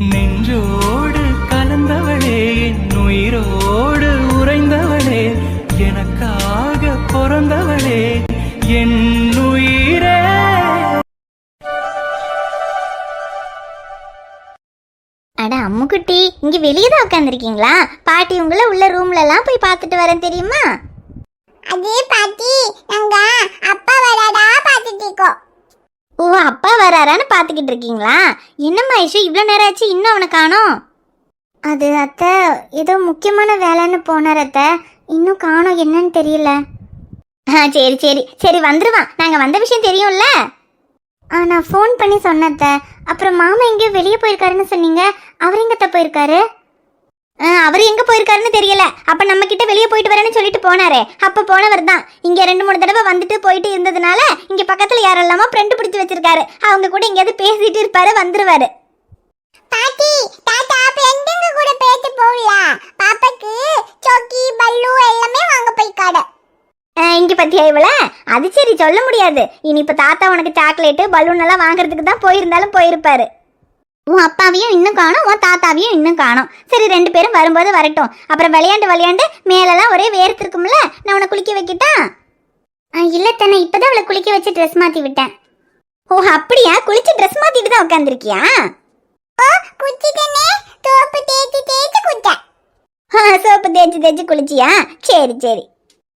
நெஞ்சோடு கலந்தவளே என் உயிரோடு உறைந்தவளே எனக்காக பிறந்தவளே என் உயிரே. அட அம்முக்குட்டி இங்க வெளியே தான் உட்காந்துருக்கீங்களா பாட்டி உங்களை உள்ள ரூம்ல எல்லாம் போய் பார்த்துட்டு வரேன் தெரியுமா? அது பாட்டி நாங்க அப்பா வராடா பார்த்துட்டு இருக்கோம். ஓ அப்பா வராரான்னு பார்த்துக்கிட்டு இருக்கீங்களா? என்னம்மா ஐஷு இவ்வளோ நேரம் ஆச்சு இன்னும் அவனை காணோம்? அது அத்தை ஏதோ முக்கியமான வேலைன்னு போனார் அத்தை. இன்னும் காணோம் என்னன்னு தெரியல. ஆ சரி சரி. சரி வந்துருவான். நாங்கள் வந்த விஷயம் தெரியும்ல? ஆ நான் ஃபோன் பண்ணி சொன்னேன் அத்தை. அப்புறம் மாமா எங்கேயோ வெளியே போயிருக்காருன்னு சொன்னீங்க. அவர் எங்கத்த போயிருக்காரு? அவர் எங்க போயிருக்காருன்னு தெரியல. அப்ப நம்ம கிட்ட வெளியே போயிட்டு வரேன்னு சொல்லிட்டு போனாரே. அப்ப போனவர் தான். இங்க ரெண்டு மூணு தடவை வந்துட்டு போயிட்டு இருந்ததுனால இங்க பக்கத்துல யாரெல்லாமோ ஃப்ரெண்டு பிடிச்சு வச்சிருக்காரு. அவங்க கூட எங்கேயாவது பேசிட்டு இருப்பாரு வந்துருவாரு. பாட்டி தாத்தா ஃப்ரெண்டுங்க கூட பேசி போகல? பாப்பாக்கு சொக்கி பல்லு எல்லாமே வாங்க போய்க்காடு ஆ, இங்க பத்தியா இவள? அது சரி சொல்ல முடியாது. இனி இப்ப தாத்தா உனக்கு சாக்லேட்டு பலூன் எல்லாம் வாங்குறதுக்கு தான் போயிருந்தாலும் போயிருப்பாரு. உன் அப்பாவையும் இன்னும் காணும் உன் தாத்தாவையும் இன்னும் காணும். சரி ரெண்டு பேரும் வரும்போது வரட்டும். அப்புறம் விளையாண்டு விளையாண்டு மேலெல்லாம் ஒரே வேர்த்திருக்கும்ல நான் உன்னை குளிக்க வைக்கிட்டா? இல்ல தானே இப்பதான் அவளை குளிக்க வச்சு ட்ரெஸ் மாத்தி விட்டேன். ஓ அப்படியா? குளிச்சு ட்ரெஸ் மாத்திட்டு தான் உட்காந்துருக்கியா ஓ தேய்ச்சி தேய்ச்சி சோப்பு தேய்ச்சி தேய்ச்சி குளிச்சியா? சரி சரி.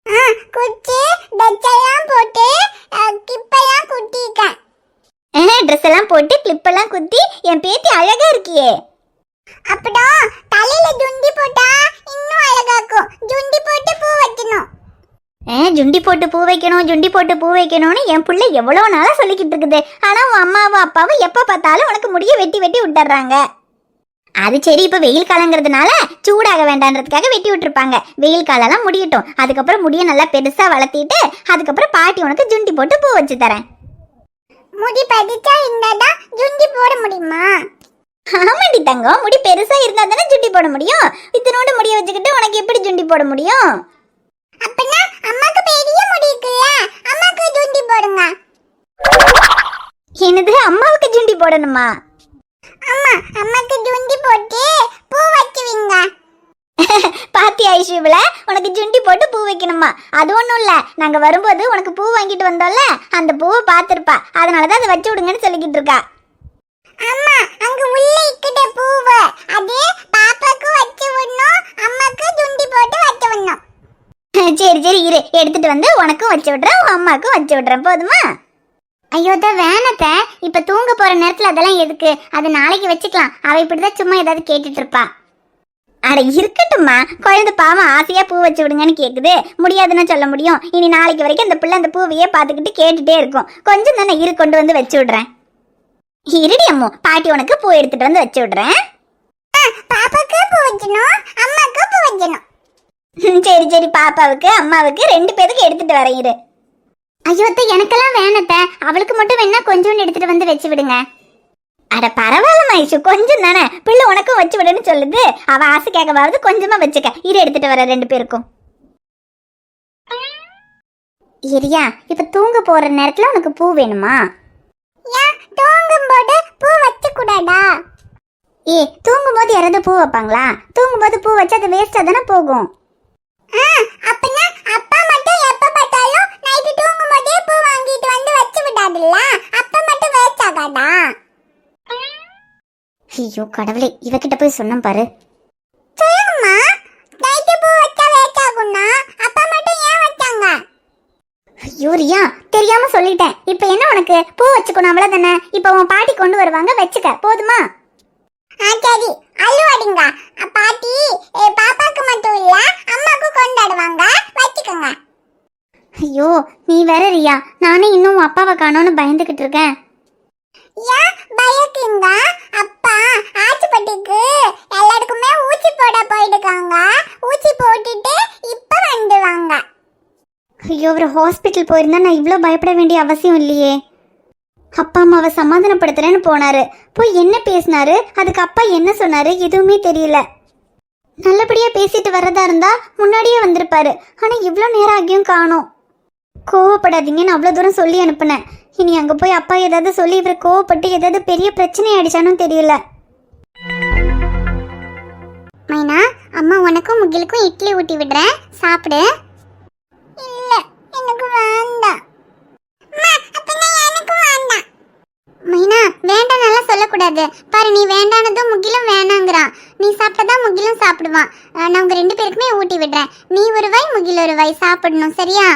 ஆ குச்சி டச்செல்லாம் போட்டு அஹ், கிப்பெல்லாம் ட்ரெஸ் எல்லாம் போட்டு கிளிப் எல்லாம் குத்தி என் பேத்தி அழகா இருக்கியே. அப்புறம் தலையில ஜுண்டி போட்டா இன்னும் அழகாக்கும் ஜுண்டி போட்டு பூ வைக்கணும். ஏ ஜுண்டி போட்டு பூ வைக்கணும் ஜுண்டி போட்டு பூ வைக்கணும்னு என் புள்ள எவ்வளோ நாளாக சொல்லிக்கிட்டு இருக்குது. ஆனால் உன் அம்மாவும் அப்பாவும் எப்போ பார்த்தாலும் உனக்கு முடிய வெட்டி வெட்டி விட்டுறாங்க. அது சரி இப்போ வெயில் காலங்கிறதுனால சூடாக வேண்டான்றதுக்காக வெட்டி விட்டுருப்பாங்க. வெயில் காலம்லாம் முடியட்டும். அதுக்கப்புறம் முடிய நல்லா பெருசாக வளர்த்திட்டு அதுக்கப்புறம் பாட்டி உனக்கு ஜுண்டி போட்டு பூ வச்சு தரேன். முடி பதிச்சா இருந்தாதான் ஜுண்டி போட முடியுமா? ஆமாண்டி தங்கம் முடி பெருசா இருந்தா தானே ஜுண்டி போட முடியும்? இத்தனோடு முடிய வச்சுக்கிட்டு உனக்கு எப்படி ஜுண்டி போட முடியும்? அப்பனா அம்மாக்கு பெரிய முடி இருக்குல்ல அம்மாக்கு ஜுண்டி போடுங்க. என்னது அம்மாவுக்கு ஜுண்டி போடணுமா? அம்மா அம்மாக்கு ஜுண்டி போட்டு பூ வச்சுவீங்க. பாத்தி ஐஷுவில் உனக்கு ஜுண்டி போட்டு பூ வைக்கணுமா? அது ஒன்றும் இல்லை. நாங்கள் வரும்போது உனக்கு பூ வாங்கிட்டு வந்தோம்ல? அந்த பூவை பார்த்துருப்பா. அதனால தான் அதை வச்சு விடுங்கன்னு சொல்லிக்கிட்டு இருக்கா. அம்மா அங்க உள்ள இக்கிட்ட பூவு. அது பாப்பாக்கு வச்சு விடணும் அம்மாக்கு ஜுண்டி போட்டு வச்சு விடணும். சரி சரி இரு. எடுத்துட்டு வந்து உனக்கும் வச்சு விட்றேன் உன் அம்மாவுக்கும் வச்சு விட்றேன். போதுமா? ஐயோ தான் வேணத்த. இப்போ தூங்க போகிற நேரத்தில் அதெல்லாம் எதுக்கு? அது நாளைக்கு வச்சுக்கலாம். அவ இப்படிதான் சும்மா ஏதாவது கேட்டுட்டு இருப்பா. அட இருக்கட்டும்மா. குழந்தை பாவம் ஆசையா பூ வச்சு விடுங்கன்னு கேக்குது. முடியாதுன்னு சொல்ல முடியும். இனி நாளைக்கு வரைக்கும் அந்த பிள்ளை அந்த பூவையே பார்த்துக்கிட்டு கேட்டுட்டே இருக்கும். கொஞ்சம் தானே இரு கொண்டு வந்து வச்சு விடுறேன். இருடி அம்மு பாட்டி உனக்கு பூ எடுத்துட்டு வந்து வச்சு விடுறேன். பாப்பாக்கு பூ வைக்கணும் அம்மாக்கு பூ வைக்கணும் சரி சரி பாப்பாவுக்கு அம்மாவுக்கு ரெண்டு பேருக்கு எடுத்துட்டு வரேன் இரு. ஐயோ எனக்கெல்லாம் வேணத்த அவளுக்கு மட்டும் வேணா கொஞ்சோண்டு எடுத்துட்டு வந்து வச்சு விடுங்க. அட பரவாயில்ல மைஷு கொஞ்சம் தானே. பிள்ளை உனக்கும் வச்சு விடுன்னு சொல்லுது. அவ ஆசை கேட்கவாவது கொஞ்சமா வச்சுக்க. இரு எடுத்துட்டு வர ரெண்டு பேருக்கும். இரியா இப்ப தூங்க போற நேரத்துல உனக்கு பூ வேணுமா? தூங்கும் போது பூ வச்சு கூடாதா ஏ தூங்கும் போது யாராவது பூ வைப்பாங்களா? தூங்கும் போது பூ வச்சா அது வேஸ்டா தானே போகும். ஆ அப்பனா அப்பா மட்டும் எப்ப பார்த்தாலும் நைட்டு தூங்கும் போதே பூ வாங்கிட்டு வந்து வச்சு விடாதுல்ல? அப்ப மட்டும் வேஸ்ட் ஆகாதா? ஐயோ கடவுளே இவகிட்ட போய் சொன்னோம் பாரு. சொல்லுங்கம்மா நைட்டு பூ வச்சா வேஸ்ட் ஆகும்னா அப்பா மட்டும் ஏன் வச்சாங்க ஐயோ ரியா தெரியாம சொல்லிட்டேன். இப்போ என்ன உனக்கு? பூ வச்சுக்கணும் அவ்வளவுதானே? இப்போ உன் பாட்டி கொண்டு வருவாங்க வச்சுக்க. போதுமா? ஆ சரி. அழுவாடிங்க பாட்டி பாப்பாக்கு மட்டும் இல்ல அம்மாக்கு கொண்டாடுவாங்க. வச்சுக்கோங்க. ஐயோ நீ வேற ரியா. நானே இன்னும் அப்பாவை காணோன்னு பயந்துகிட்டு இருக்கேன். ஏன் பயக்குங்க அப்பா ஆச்சுப்பட்டிக்கு எல்லாருக்குமே ஊசி போட போயிடுக்காங்க. ஊசி போட்டுட்டு இப்ப வந்துவாங்க ஐயோ ஒரு ஹாஸ்பிட்டல் போயிருந்தா நான் இவ்வளோ பயப்பட வேண்டிய அவசியம் இல்லையே. அப்பா அம்மாவை சமாதானப்படுத்துறேன்னு போனாரு. போய் என்ன பேசினாரு? அதுக்கு அப்பா என்ன சொன்னாரு? எதுவுமே தெரியல. நல்லபடியா பேசிட்டு வர்றதா இருந்தா முன்னாடியே வந்திருப்பாரு. ஆனா இவ்வளோ நேரம் ஆகியும் காணும். கோவப்படாதீங்கன்னு அவ்வளோ தூரம் சொல்லி அனுப்புனேன். இனி அங்கே போய் அப்பா ஏதாவது சொல்லி இவரை கோவப்பட்டு ஏதாவது பெரிய பிரச்சனை ஆயிடுச்சானும் தெரியல. மைனா அம்மா உனக்கும் முகிலுக்கும் இட்லி ஊட்டி விடுறேன் சாப்பிடு. இல்ல எனக்கு வேண்டாம். வேண்டாம். மைனா வேண்டாம் நல்லா சொல்லக்கூடாது. பாரு நீ வேண்டானதும் முகிலும் வேணாங்கிறான். நீ சாப்பிட்டதான் முகிலும் சாப்பிடுவான். நான் உங்க ரெண்டு பேருக்குமே ஊட்டி விடுறேன். நீ ஒரு வாய் முகில் ஒரு வாய். சாப்பிடணும் சரியா?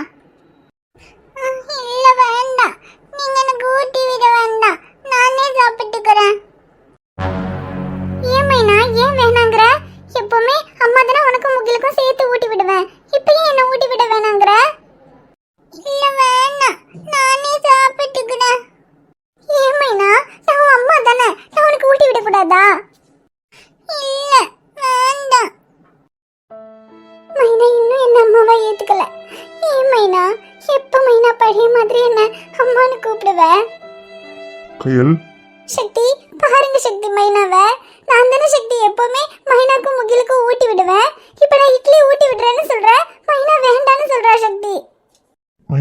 இல்ல வேண்டாம் நீங்க எனக்கு ஊட்டி விட வேண்டாம் நானே சாப்பிட்டுக்கிறேன். ஏன் மைனா? ஏன் வேணாங்கிற?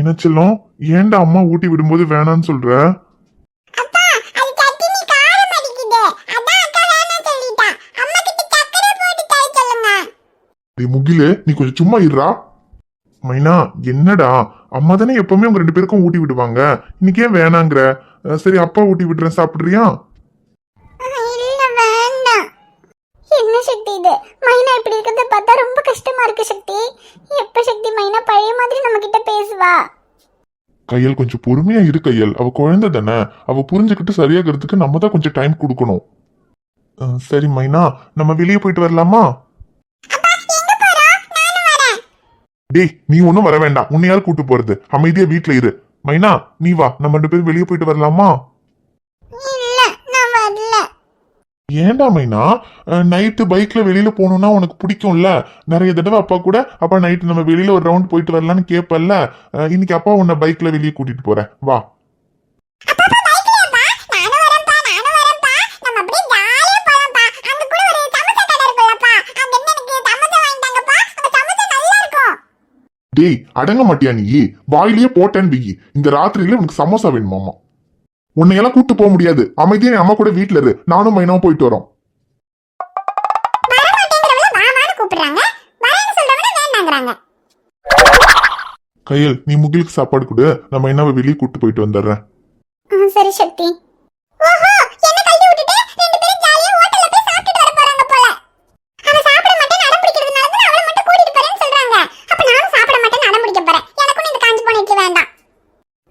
மைனாச்செல்லம் ஏன்டா அம்மா ஊட்டி விடும்போது வேணான்னு சொல்ற? முகிலு நீ கொஞ்சம் சும்மா இருடா. மைனா என்னடா? அம்மா தானே எப்பவுமே உங்க ரெண்டு பேருக்கும் ஊட்டி விடுவாங்க. இன்னைக்கு ஏன் வேணாங்கிற? சரி அப்பா ஊட்டி விடுறேன் சாப்பிடுறியா? என்ன சக்தி இது? மைனா இப்படி இருக்கிறத பார்த்தா ரொம்ப கஷ்டமா இருக்கு சக்தி. எப்ப சக்தி மைனா பழைய மாதிரி நம்ம கிட்ட பேசுவா? கையல் கொஞ்சம் பொறுமையா இரு கையல். அவ குழந்தை தானே. அவ புரிஞ்சுக்கிட்டு சரியாகிறதுக்கு நம்ம தான் கொஞ்சம் டைம் கொடுக்கணும். சரி மைனா. நம்ம வெளியே போயிட்டு வரலாமா? டேய் நீ ஒன்றும் வர வேண்டாம். உன்னை யார் கூட்டு போறது. அமைதியா வீட்ல இரு. மைனா நீ வா. நம்ம ரெண்டு பேரும் வெளியே போயிட்டு வரலாமா இல்ல நான் வரல ஏன்டா மைனா? நைட்டு பைக்ல வெளியில போகணும்னா உனக்கு பிடிக்கும்ல? நிறைய தடவை அப்பா கூட அப்பா நைட்டு நம்ம வெளியில ஒரு ரவுண்ட் போயிட்டு வரலான்னு கேட்பல்ல இன்னைக்கு அப்பா உன்னை பைக்ல வெளியே கூட்டிட்டு போறேன். வா. டேய் அடங்க மாட்டியா நீ? வாயிலேயே போட்டேன்னு பிகி இந்த ராத்திரியில உனக்கு சமோசா வேணுமாமா உன்னையெல்லாம் கூட்டு போக முடியாது. அமைதியா என் அம்மா கூட வீட்ல இரு. நானும் மைனாவும் போயிட்டு வரோம். கையல் நீ முகிலுக்கு சாப்பாடு கொடு. நான் மைனாவை வெளியே கூட்டு போயிட்டு வந்துடுறேன். சரி சக்தி ஓஹோ என்ன கழட்டி விட்டுட்டு ரெண்டு பேரும் ஜாலியா ஹோட்டல்ல போய் சாப்பிட்டுட்டு வர போறாங்க போல அவ சாப்பிட மாட்டேன்னு அடம் பிடிக்கிறதுனால தான் அவளை மட்டும் கூட்டிட்டு போறேன்னு சொல்றாங்க அப்ப நானும் சாப்பிட மாட்டேன்னு அடம் பிடிக்க போறேன் எனக்கும் இந்த காஞ்சி போன இட்லி வேண்டாம்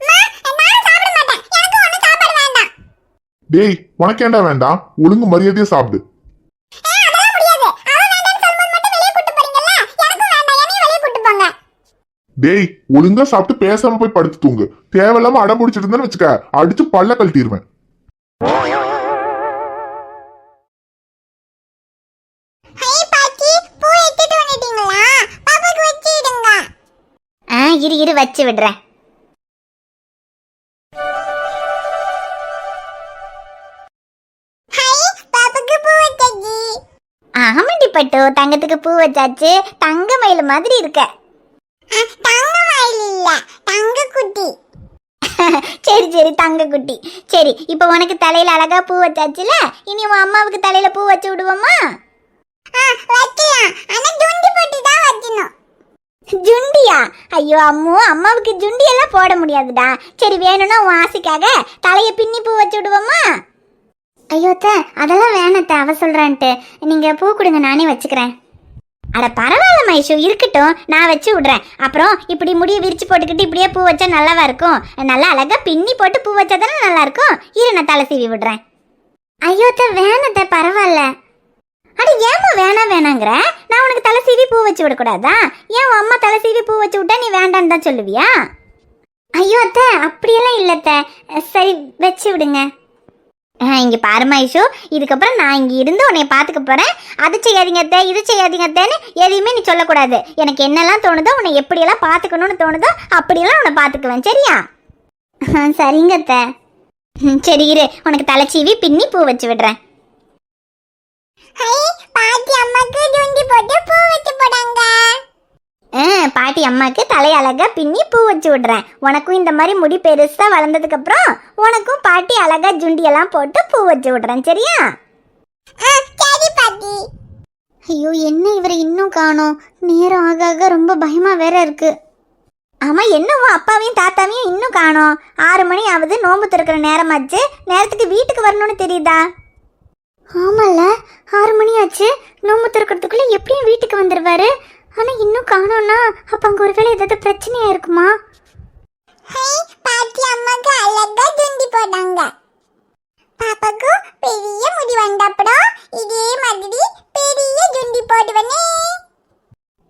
அம்மா, நானும் சாப்பிட மாட்டேன் எனக்கும் ஒண்ணும் சாப்பாடு வேண்டாம் டேய் உனக்கேண்டா வேண்டாம்? ஒழுங்கு மரியாதையை சாப்பிடு. டேய் ஒழுங்கா சாப்பிட்டு பேசாம போய் படுத்து தூங்கு. தேவையில்லாம அடம் பிடிச்சிட்டு இருந்தேன்னு வச்சுக்க அடிச்சு பல்ல கழட்டிடுவேன் இரு இரு வச்சு விடுறேன். பட்டு தங்கத்துக்கு பூ வச்சாச்சு. தங்க மயில் மாதிரி இருக்க. தங்க மயில் இல்ல தங்க குட்டி. சரி சரி தங்க குட்டி. சரி இப்போ உனக்கு தலையில அழகா பூ வச்சாச்சுல? இனி உன் அம்மாவுக்கு தலையில பூ வச்சு விடுவோமா? வைக்கலாம். ஆனா துண்டி போட்டு தான் வைக்கணும். ஜுண்டியா? ஐயோ அம்மு அம்மாவுக்கு ஜுண்டி எல்லாம் போட முடியாதுடா. சரி வேணும்னா உன் ஆசைக்காக தலைய பின்னி பூ வச்சு விடுவோமா? ஐயோ அதெல்லாம் வேணாத்த அவ சொல்கிறான்ட்டு நீங்கள் பூ கொடுங்க நானே வச்சுக்கிறேன். அட பரவாயில்ல மைஷு இருக்கட்டும் நான் வச்சு விட்றேன். அப்புறம் இப்படி முடிய விரிச்சு போட்டுக்கிட்டு இப்படியே பூ வச்சா நல்லாவா இருக்கும்? நல்லா அழகாக பின்னி போட்டு பூ வச்சா தானே நல்லா இருக்கும்? இரு நான் தலை சீவி விடுறேன். ஐயோ அத்தை பரவாயில்ல. அட ஏமா வேணாம் வேணாங்கிற? நான் உனக்கு தலை சீவி பூ வச்சு விடக்கூடாதா? ஏன் உன் அம்மா தலை சீவி பூ வச்சு விட்டா நீ வேண்டான்னு தான் சொல்லுவியா? ஐயோ அத்தை அப்படியெல்லாம் இல்லத்த சரி வச்சு விடுங்க. இங்கே பாருமா ஐஷு இதுக்கப்புறம் நான் இங்கே இருந்து உன்னை பார்த்துக்க போகிறேன் அது செய்யாதீங்க அத்தை இது செய்யாதீங்க அத்தைன்னு எதையுமே நீ சொல்லக்கூடாது. எனக்கு என்னெல்லாம் தோணுதோ உன்னை எப்படியெல்லாம் பார்த்துக்கணும்னு தோணுதோ அப்படியெல்லாம் உன்னை பார்த்துக்குவேன். சரியா? ஆ, சரிங்க அத்தை. ம், சரி இரு. உனக்கு தலைச்சீவி பின்னி பூ வச்சு விடுறேன். பாட்டி அம்மாக்கு துண்டி போட்டு பூ வச்சு போடாங்க. பாட்டி அம்மாக்கு தலை அழகா பின்னி பூ வச்சு விடுறேன். உனக்கும் இந்த மாதிரி முடி பெருசா வளர்ந்ததுக்கு அப்புறம் உனக்கும் பாட்டி அழகா ஜுண்டியெல்லாம் போட்டு பூ வச்சு விடுறேன் சரியா? ஐயோ என்ன இவரை இன்னும் காணோம்? நேரம் ஆக ஆக ரொம்ப பயமா வேற இருக்கு. ஆமா என்னவோ அப்பாவையும் தாத்தாவையும் இன்னும் காணோம். ஆறு மணி ஆகுது நோன்பு திறக்கிற நேரமாச்சு. நேரத்துக்கு வீட்டுக்கு வரணும்னு தெரியுதா? ஆமால ஆறு மணி ஆச்சு. நோன்பு திறக்கிறதுக்குள்ள எப்படியும் வீட்டுக்கு வந்துருவாரு? ஆனா இன்னும் காணோம்னா அப்ப அங்க ஒருவேளை ஏதாவது பிரச்சனையா இருக்குமா? ஹை பாட்டி அம்மாக்கு அழகா ஜுண்டி போட்டாங்க. பாப்பாக்கு பெரிய முடி வந்தப்பறம் இதே மாதிரி பெரிய ஜுண்டி போடுவனே.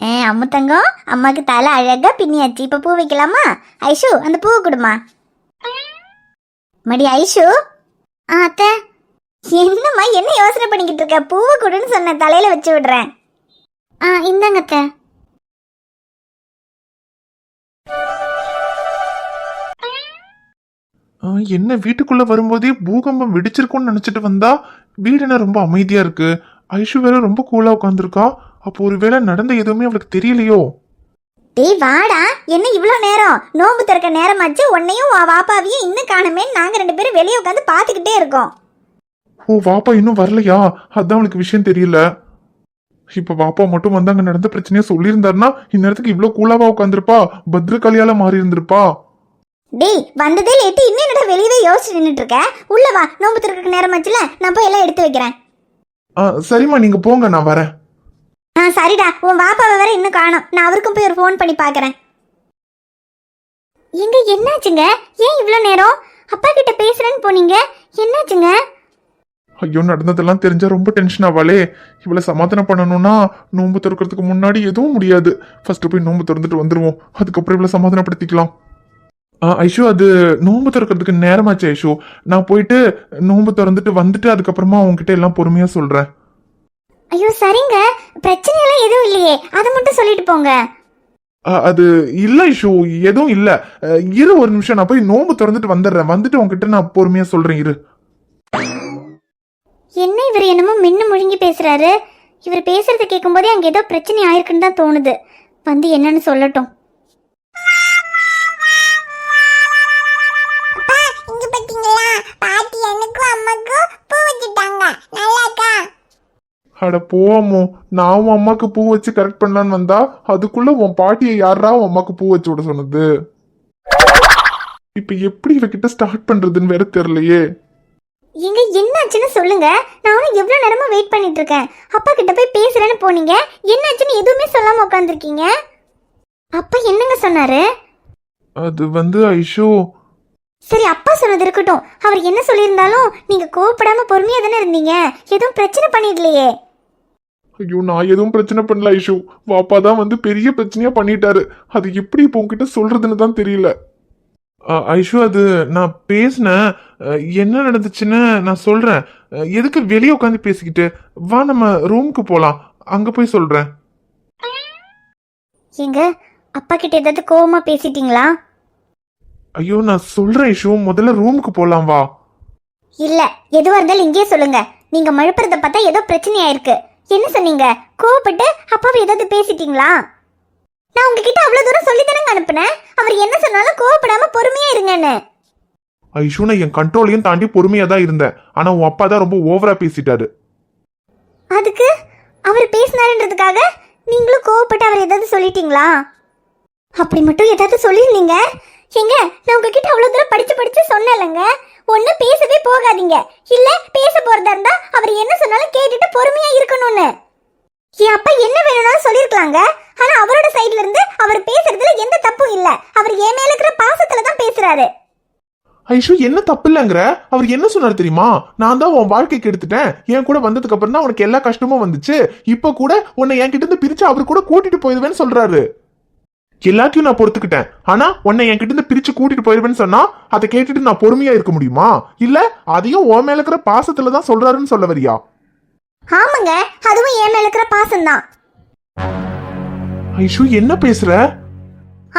ஏ அம்மு தங்கம் அம்மாக்கு தலை அழகா பின்னியாச்சு. இப்ப பூ வைக்கலாமா? ஐஷு அந்த பூவை கொடுமா. மடி ஐஷு. ஆ அத்தை. என்னம்மா என்ன யோசனை பண்ணிக்கிட்டு இருக்க? பூவை கொடுன்னு சொன்ன தலையில வச்சு விடுறேன். ஆ இந்தாங்க அத்தை. என்ன வீட்டுக்குள்ள வரும்போதே பூகம்பம் வெடிச்சிருக்கும்னு நினைச்சிட்டு வந்தா வீடு என்ன ரொம்ப அமைதியா இருக்கு? ஐஷு வேற ரொம்ப கூலா உட்காந்துருக்கா அப்போ ஒருவேளை நடந்த எதுவுமே அவளுக்கு தெரியலையோ? டேய் வாடா. என்ன இவ்வளோ நேரம்? நோன்பு திறக்க நேரமாச்சு உன்னையும் உன் வாப்பாவையும் இன்னும் காணுமே நாங்க ரெண்டு பேரும் வெளியே உட்காந்து பார்த்துக்கிட்டே இருக்கோம். ஓ வாப்பா இன்னும் வரலையா? அதான் அவளுக்கு விஷயம் தெரியல. இப்ப வாப்பா மட்டும் வந்து அங்க நடந்த பிரச்சனைய சொல்லியிருந்தாருன்னா இந்நேரத்துக்கு இவ்வளவு கூலாவா உட்காந்துருப்பா பத்ரகாளியால மாறி இருந்திருப்பா டேய் வந்ததே லேட்டு இன்னும் என்னடா வெளியவே யோசிச்சு நின்றுட்டு இருக்க உள்ள வா நோன்பு திறக்க நேரமாச்சுல நான் போய் எல்லாம் எடுத்து வைக்கிறேன். ஆ, சரிம்மா நீங்க போங்க நான் வரேன். ஆ சரிடா உன் பாப்பாவை வேற இன்னும் காணோம். நான் அவருக்கும் போய் ஒரு ஃபோன் பண்ணி பார்க்கறேன் எங்க என்னாச்சுங்க? ஏன் இவ்வளோ நேரம்? அப்பா கிட்ட பேசுறேன்னு போனீங்க. என்னாச்சுங்க? ஐயோ நடந்ததெல்லாம் தெரிஞ்சா ரொம்ப டென்ஷன் ஆவாளே. இவளை சமாதானம் பண்ணணும்னா நோன்பு திறக்கிறதுக்கு முன்னாடி எதுவும் முடியாது. ஃபர்ஸ்ட் போய் நோன்பு திறந்துட்டு வந்துருவோம். அதுக்கப்புறம் இவளை சமாதானப்படுத்திக்கலாம். ஐஷு அது நோன்பு திறக்கிறதுக்கு நேரமாச்சு ஐஷு. நான் போயிட்டு நோன்பு திறந்துட்டு வந்துட்டு அதுக்கப்புறமா உங்ககிட்ட எல்லாம் பொறுமையா சொல்றேன். ஐயோ சரிங்க. பிரச்சனையெல்லாம் எதுவும் இல்லையே. அதை மட்டும் சொல்லிட்டு போங்க. அது இல்ல ஐஷு. எதுவும் இல்ல. இரு ஒரு நிமிஷம். நான் போய் நோன்பு திறந்துட்டு வந்துடுறேன். வந்துட்டு உங்ககிட்ட நான் பொறுமையா சொல்றேன் இரு. என்ன இவர் என்னமோ மின்னு முழுங்கி பேசுறாரு? இவர் பேசுறத கேட்கும்போதே அங்க ஏதோ பிரச்சனை ஆயிருக்குன்னு தான் தோணுது. வந்து என்னன்னு சொல்லட்டும். அப்பா இங்க பாத்தீங்களா? பாட்டி எனக்கும் அம்மாக்கும் பூ வச்சுட்டாங்க. நல்லாக்கா அட போமோ நான் உன் அம்மாக்கு பூ வச்சு கரெக்ட் பண்ணலான்னு வந்தா அதுக்குள்ள உன் பாட்டியை யாரா உன் அம்மாக்கு பூ வச்சு விட சொன்னது? இப்ப எப்படி இவகிட்ட ஸ்டார்ட் பண்றதுன்னு வேற தெரியலையே. எங்க என்னாச்சுன்னு சொல்லுங்க. நானும் எவ்வளவு நேரமா வெயிட் பண்ணிட்டு இருக்கேன் அப்பா கிட்ட போய் பேசுறேன்னு போனீங்க. என்னாச்சுன்னு எதுவுமே சொல்லாம உட்காந்துருக்கீங்க அப்பா என்னங்க சொன்னாரு? அது வந்து ஐஷோ. சரி அப்பா சொன்னது இருக்கட்டும். அவர் என்ன சொல்லியிருந்தாலும் நீங்க கோவப்படாம பொறுமையா தானே இருந்தீங்க. எதுவும் பிரச்சனை பண்ணிடலையே. ஐயோ நான் எதுவும் பிரச்சனை பண்ணல ஐஷு. வாப்பா தான் வந்து பெரிய பிரச்சனையா பண்ணிட்டாரு. அது எப்படி இப்போ உன்கிட்ட சொல்றதுன்னு தான் தெரியல. ஐஷு அது நான் பேசினேன். என்ன நடந்துச்சுன்னு நான் சொல்றேன். அ, எதுக்கு வெளியே உட்காந்து பேசிக்கிட்டு? வா நம்ம ரூமுக்கு போலாம். அங்க போய் சொல்றேன். எங்க அப்பா கிட்ட ஏதாவது கோவமா பேசிட்டீங்களா? ஐயோ நான் சொல்றேன் ஐஷு. முதல்ல ரூமுக்கு போலாம் வா. இல்ல எதுவா இருந்தாலும் இங்கேயே சொல்லுங்க. நீங்க மழுப்புறத பார்த்தா ஏதோ பிரச்சனையா இருக்கு என்ன சொன்னீங்க? கோவப்பட்டு அப்பாவை ஏதாவது பேசிட்டீங்களா? நான் உங்ககிட்ட அவ்வளவு தூரம் சொல்லி தானங்க அனுப்புனேன். அவர் என்ன சொன்னாலும் கோவப்படாம பொறுமையா இருங்கன்னு. ஐஷு நான் என் கண்ட்ரோலையும் தாண்டி பொறுமையா தான் இருந்தேன். ஆனா உன் அப்பா தான் ரொம்ப ஓவரா பேசிட்டாரு. அதுக்கு அவர் பேசினாருன்றதுக்காக நீங்களும் கோவப்பட்டு அவர் ஏதாவது சொல்லிட்டீங்களா? அப்படி மட்டும் ஏதாவது சொல்லியிருந்தீங்க? எங்க நான் உங்ககிட்ட அவ்வளவு தூரம் படிச்சு படிச்சு சொன்னேன்லங்க. ஒண்ணு பேசவே போகாதீங்க. இல்ல பேச போறதா இருந்தா அவர் என்ன சொன்னாலும் கேட்டுட்டு பொறுமையா இருக்கணும்னு. என் அப்பா என்ன வேணும்னாலும் சொல்லிருக்கலாங்க ஆனா அவரோட சைடுல இருந்து அவர் பேசுறதுல எந்த தப்பும் இல்ல. அவர் என் மேல இருக்கிற பாசத்துல தான் பேசுறாரு. ஐஷு என்ன தப்பு இல்லைங்கிற அவர் என்ன சொன்னார் தெரியுமா? நான் தான் உன் வாழ்க்கைக்கு எடுத்துட்டேன் என் கூட வந்ததுக்கு அப்புறம் தான் உனக்கு எல்லா கஷ்டமும் வந்துச்சு. இப்ப கூட உன்னை என்கிட்ட இருந்து பிரிச்சு அவர் கூட கூட்டிட்டு போயிடுவேன்னு சொல்றாரு. எல்லாத்தையும் நான் பொறுத்துக்கிட்டேன். ஆனா உன்னை என்கிட்ட இருந்து பிரிச்சு கூட்டிட்டு போயிடுவேன்னு சொன்னா அதை கேட்டுட்டு நான் பொறுமையா இருக்க முடியுமா? இல்ல அதையும் உன் மேல இருக்கிற பாசத்துல தான் சொல்றாருன்னு சொல்ல வரியா? ஆமாங்க அதுவும் என் மேல இருக்கிற பாசம்தான். ஐஷு என்ன பேசுற?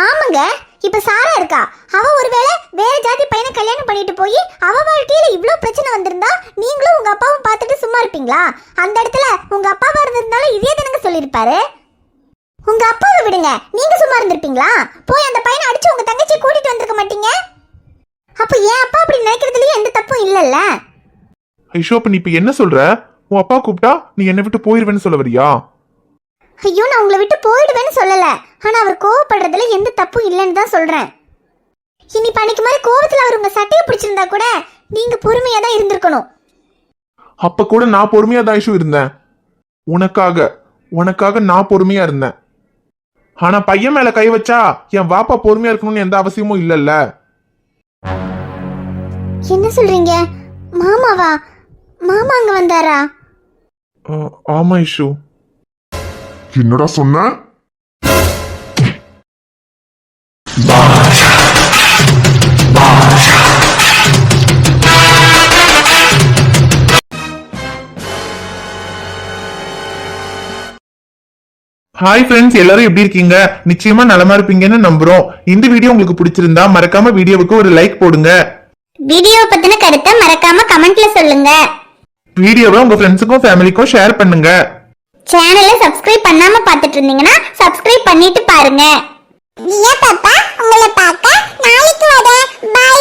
ஆமாங்க இப்ப சாரா இருக்கா. அவ ஒருவேளை வேற ஜாதி பையனை கல்யாணம் பண்ணிட்டு போய் அவ வாழ்க்கையில இவ்ளோ பிரச்சனை வந்திருந்தா நீங்களும் உங்க அப்பாவும் பார்த்துட்டு சும்மா இருப்பீங்களா? அந்த இடத்துல உங்க அப்பாவா இருந்திருந்தாலும் இதே தானங்க சொல்லியிருப்பாரு? உங்க அப்பாவை விடுங்க நீங்க சும்மா இருந்திருப்பீங்களா? போய் அந்த பையனை அடிச்சு உங்க தங்கச்சி கூட்டிட்டு வந்திருக்க மாட்டீங்க? அப்ப என் அப்பா அப்படி நினைக்கிறதுலயே எந்த தப்பும் இல்லல்ல? ஐஷு அப்ப நீ இப்ப என்ன சொல்ற? உன் அப்பா கூப்பிட்டா நீ என்னை விட்டு போயிருவேன்னு சொல்ல வரியா? ஐயோ நான் உங்களை விட்டு போயிடுவேன்னு சொல்லல. ஆனா அவர் கோவப்படுறதுல எந்த தப்பும் இல்லைன்னு தான் சொல்றேன். இனி பணிக்கு மாதிரி கோவத்துல அவர் உங்க சட்டையை பிடிச்சிருந்தா கூட நீங்க பொறுமையா தான் இருந்திருக்கணும். அப்ப கூட நான் பொறுமையா தான் ஐஷு இருந்தேன். உனக்காக உனக்காக நான் பொறுமையா இருந்தேன். ஆனா பையன் மேல கை வச்சா என் வாப்பா பொறுமையா இருக்கணும்னு எந்த அவசியமும் இல்லைல்ல. என்ன சொல்றீங்க? மாமாவா? மாமா அங்க வந்தாரா? ஆமா ஐஷு என்னடா சொன்ன? ஹாய் ஃப்ரெண்ட்ஸ் எல்லாரும் எப்படி இருக்கீங்க? நிச்சயமா நலமா இருப்பீங்கன்னு நம்புறோம். இந்த வீடியோ உங்களுக்கு பிடிச்சிருந்தா மறக்காம வீடியோவுக்கு ஒரு லைக் போடுங்க. வீடியோ பத்தின கருத்தை மறக்காம கமெண்ட்ல சொல்லுங்க. வீடியோவை உங்க ஃப்ரெண்ட்ஸுக்கும் ஃபேமிலிக்கும் ஷேர் பண்ணுங்க. சேனலை சப்ஸ்கிரைப் பண்ணாம பார்த்துட்டு இருந்தீங்கன்னா சப்ஸ்கிரைப் பண்ணிட்டு பாருங்க. ஏன் பாப்பா உங்களை பார்க்க நாளைக்கு வரேன் பை